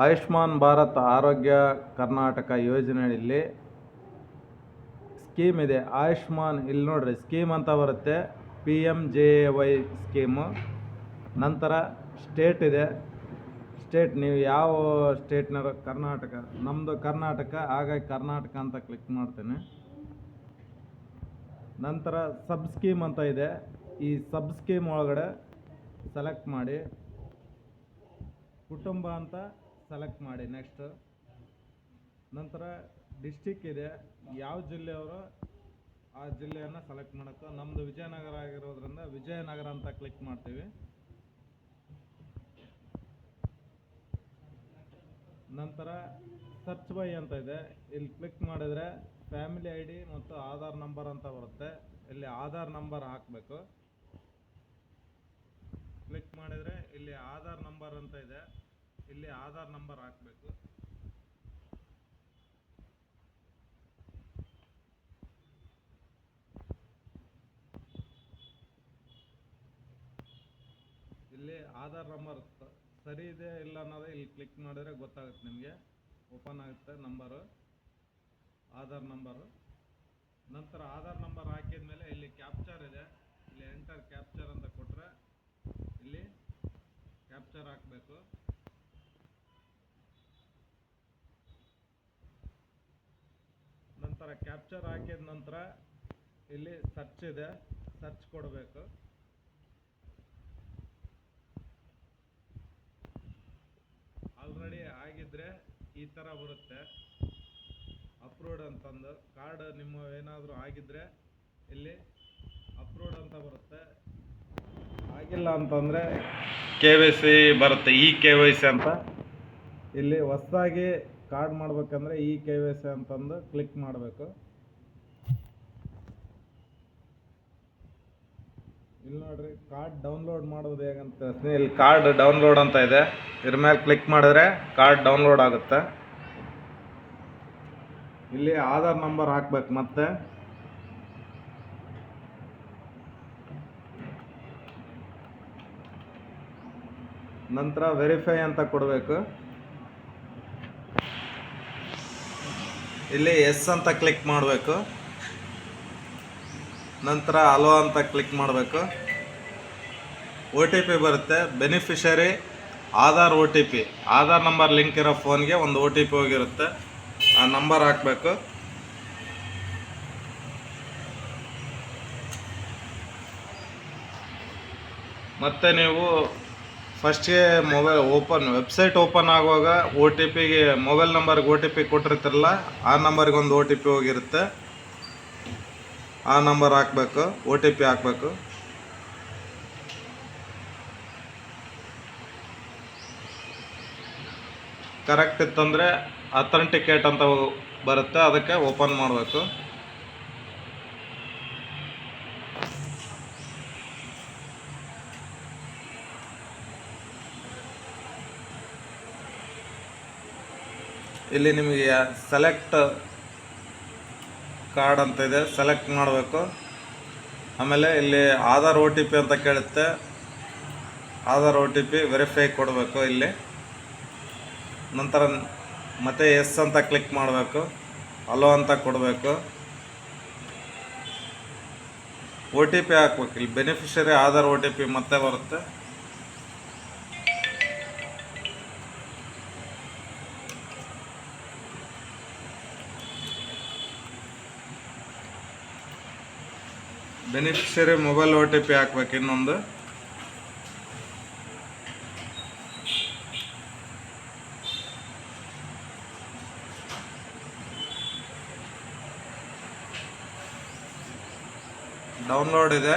ಆಯುಷ್ಮಾನ್ ಭಾರತ್ ಆರೋಗ್ಯ ಕರ್ನಾಟಕ ಯೋಜನೆಯಲ್ಲಿ ಸ್ಕೀಮ್ ಇದೆ. ಆಯುಷ್ಮಾನ್ ಇಲ್ಲಿ ನೋಡ್ರಿ, ಸ್ಕೀಮ್ ಅಂತ ಬರುತ್ತೆ. P M J A Y scheme. ನಂತರ ಸ್ಟೇಟ್ ಇದೆ. ಸ್ಟೇಟ್, ನೀವು ಯಾವ ಸ್ಟೇಟ್ನವರು, ಕರ್ನಾಟಕ ನಮ್ಮದು ಕರ್ನಾಟಕ, ಹಾಗಾಗಿ ಕರ್ನಾಟಕ ಅಂತ ಕ್ಲಿಕ್ ಮಾಡ್ತೇನೆ. ನಂತರ ಸಬ್ ಸ್ಕೀಮ್ ಅಂತ ಇದೆ. ಈ ಸಬ್ ಸ್ಕೀಮ್ ಒಳಗಡೆ ಸೆಲೆಕ್ಟ್ ಮಾಡಿ. ಕುಟುಂಬ ಅಂತ ಸೆಲೆಕ್ಟ್ ಮಾಡಿ ನೆಕ್ಸ್ಟ್ ನಂತರ ಡಿಸ್ಟಿಕ್ ಇದೆ. ಯಾವ ಜಿಲ್ಲೆಯವರು ಆ ಜಿಲ್ಲೆಯನ್ನು ಸೆಲೆಕ್ಟ್ ಮಾಡೋಕ್ಕೆ. ನಮ್ಮದು ವಿಜಯನಗರ ಆಗಿರೋದ್ರಿಂದ ವಿಜಯನಗರ ಅಂತ ಕ್ಲಿಕ್ ಮಾಡ್ತೀವಿ. ನಂತರ ಸರ್ಚ್ ಬೈ ಅಂತ ಇದೆ. ಇಲ್ಲಿ ಕ್ಲಿಕ್ ಮಾಡಿದರೆ ಫ್ಯಾಮಿಲಿ ಐ ಡಿ ಮತ್ತು ಆಧಾರ್ ನಂಬರ್ ಅಂತ ಬರುತ್ತೆ. ಇಲ್ಲಿ ಆಧಾರ್ ನಂಬರ್ ಹಾಕಬೇಕು. ಕ್ಲಿಕ್ ಮಾಡಿದರೆ ಇಲ್ಲಿ ಆಧಾರ್ ನಂಬರ್ ಅಂತ ಇದೆ. ಇಲ್ಲಿ ಆಧಾರ್ ನಂಬರ್ ಹಾಕಬೇಕು. ಇಲ್ಲಿ ಆಧಾರ್ ನಂಬರ್ ಸರಿ ಇದೆ ಇಲ್ಲ ಅನ್ನೋದು ಇಲ್ಲಿ ಕ್ಲಿಕ್ ಮಾಡಿದ್ರೆ ಗೊತ್ತಾಗುತ್ತೆ ನಿಮಗೆ. ಓಪನ್ ಆಗುತ್ತೆ ನಂಬರು, ಆಧಾರ್ ನಂಬರು. ನಂತರ ಆಧಾರ್ ನಂಬರ್ ಹಾಕಿದ ಮೇಲೆ ಇಲ್ಲಿ ಕ್ಯಾಪ್ಚರ್ ಇದೆ ಇಲ್ಲಿ ಎಂಟರ್ ಕ್ಯಾಪ್ಚರ್ ಅಂತ ಕೊಟ್ಟರೆ ಇಲ್ಲಿ ಕ್ಯಾಪ್ಚರ್ ಹಾಕಬೇಕು ನಂತರ ಕ್ಯಾಪ್ಚರ್ ಹಾಕಿದ ನಂತರ ಇಲ್ಲಿ ಸರ್ಚ್ ಇದೆ. ಸರ್ಚ್ ಕೊಡಬೇಕು. ಆಲ್ರೆಡಿ ಆಗಿದ್ರೆ ಈ ಥರ ಬರುತ್ತೆ. ಅಪ್ರೂವ್ಡ್ ಅಂತಂದು. ಕಾರ್ಡ್ ನಿಮ್ಮ ಏನಾದರೂ ಆಗಿದ್ರೆ ಇಲ್ಲಿ ಅಪ್ರೂವ್ಡ್ ಅಂತ ಬರುತ್ತೆ. ಆಗಿಲ್ಲ ಅಂತಂದರೆ ಕೆ ವೈ ಸಿ ಬರುತ್ತೆ. ಇ ಕೆ ವೈ ಸಿ ಅಂತ. ಇಲ್ಲಿ ಹೊಸದಾಗಿ ಕಾರ್ಡ್ ಮಾಡ್ಬೇಕಂದ್ರೆ ಇ ಕೆ ವೈ ಸಿ ಅಂತಂದು ಕ್ಲಿಕ್ ಮಾಡಬೇಕು. ಇಲ್ಲಿ ನೋಡ್ರಿ, ಕಾರ್ಡ್ ಡೌನ್ಲೋಡ್ ಮಾಡೋದು ಹೇಗಂತ ಹೇಳ್ತೀನಿ. ಇಲ್ಲಿ ಕಾರ್ಡ್ ಡೌನ್ಲೋಡ್ ಅಂತ ಇದೆ. ಇದ್ರ ಮೇಲೆ ಕ್ಲಿಕ್ ಮಾಡಿದ್ರೆ ಕಾರ್ಡ್ ಡೌನ್ಲೋಡ್ ಆಗುತ್ತೆ. ಇಲ್ಲಿ ಆಧಾರ್ ನಂಬರ್ ಹಾಕ್ಬೇಕು ಮತ್ತೆ. ನಂತರ ವೆರಿಫೈ ಅಂತ ಕೊಡಬೇಕು. ಇಲ್ಲಿ ಎಸ್ ಅಂತ ಕ್ಲಿಕ್ ಮಾಡಬೇಕು. ನಂತರ ಅಲೋ ಅಂತ ಕ್ಲಿಕ್ ಮಾಡಬೇಕು. ಒ ಟಿ ಪಿ ಬರುತ್ತೆ. Beneficiary Aadhaar O T P. Aadhaar number link ಇರೋ ಫೋನ್ಗೆ ಒಂದು ಒ ಟಿ ಪಿ ಹೋಗಿರುತ್ತೆ. ಆ ನಂಬರ್ ಹಾಕಬೇಕು. ಮತ್ತು ನೀವು ಫಸ್ಟ್ಗೆ ಮೊಬೈಲ್ ಓಪನ್ ವೆಬ್ಸೈಟ್ ಓಪನ್ ಆಗುವಾಗ ಓ ಟಿ ಪಿಗೆ ಮೊಬೈಲ್ ನಂಬರ್ಗೆ ಓ ಟಿ ಪಿ ಕೊಟ್ಟಿರ್ತಿರಲ್ಲ, ಆ ನಂಬರ್ಗೆ ಒಂದು ಓ ಟಿ ಪಿ ಹೋಗಿರುತ್ತೆ. ಆ ನಂಬರ್ ಹಾಕಬೇಕು ಓ ಟಿ ಪಿ ಹಾಕಬೇಕು. ಕರೆಕ್ಟ್ ಇತ್ತಂದರೆ ಅಥೆಂಟಿಕೇಟ್ ಅಂತ ಬರುತ್ತೆ, ಅದಕ್ಕೆ ಓಪನ್ ಮಾಡಬೇಕು. ಇಲ್ಲಿ ನಿಮಗೆ ಸೆಲೆಕ್ಟ್ ಕಾರ್ಡ್ ಅಂತ ಇದೆ. ಸೆಲೆಕ್ಟ್ ಮಾಡಬೇಕು. ಆಮೇಲೆ ಇಲ್ಲಿ ಆಧಾರ್ ಓ ಟಿ ಪಿ ಅಂತ ಕೇಳುತ್ತೆ. Aadhaar O T P verify ಕೊಡಬೇಕು ಇಲ್ಲಿ. ನಂತರ ಮತ್ತೆ ಎಸ್ ಅಂತ ಕ್ಲಿಕ್ ಮಾಡಬೇಕು. ಅಲೋ ಅಂತ ಕೊಡಬೇಕು. ಒ ಟಿ ಪಿ ಹಾಕ್ಬೇಕು. ಇಲ್ಲಿ beneficiary Aadhaar O T P ಮತ್ತೆ ಬರುತ್ತೆ. Beneficiary mobile O T P ಹಾಕ್ಬೇಕು ಇನ್ನೊಂದು. ಡೌನ್ಲೋಡ್ ಇದೆ.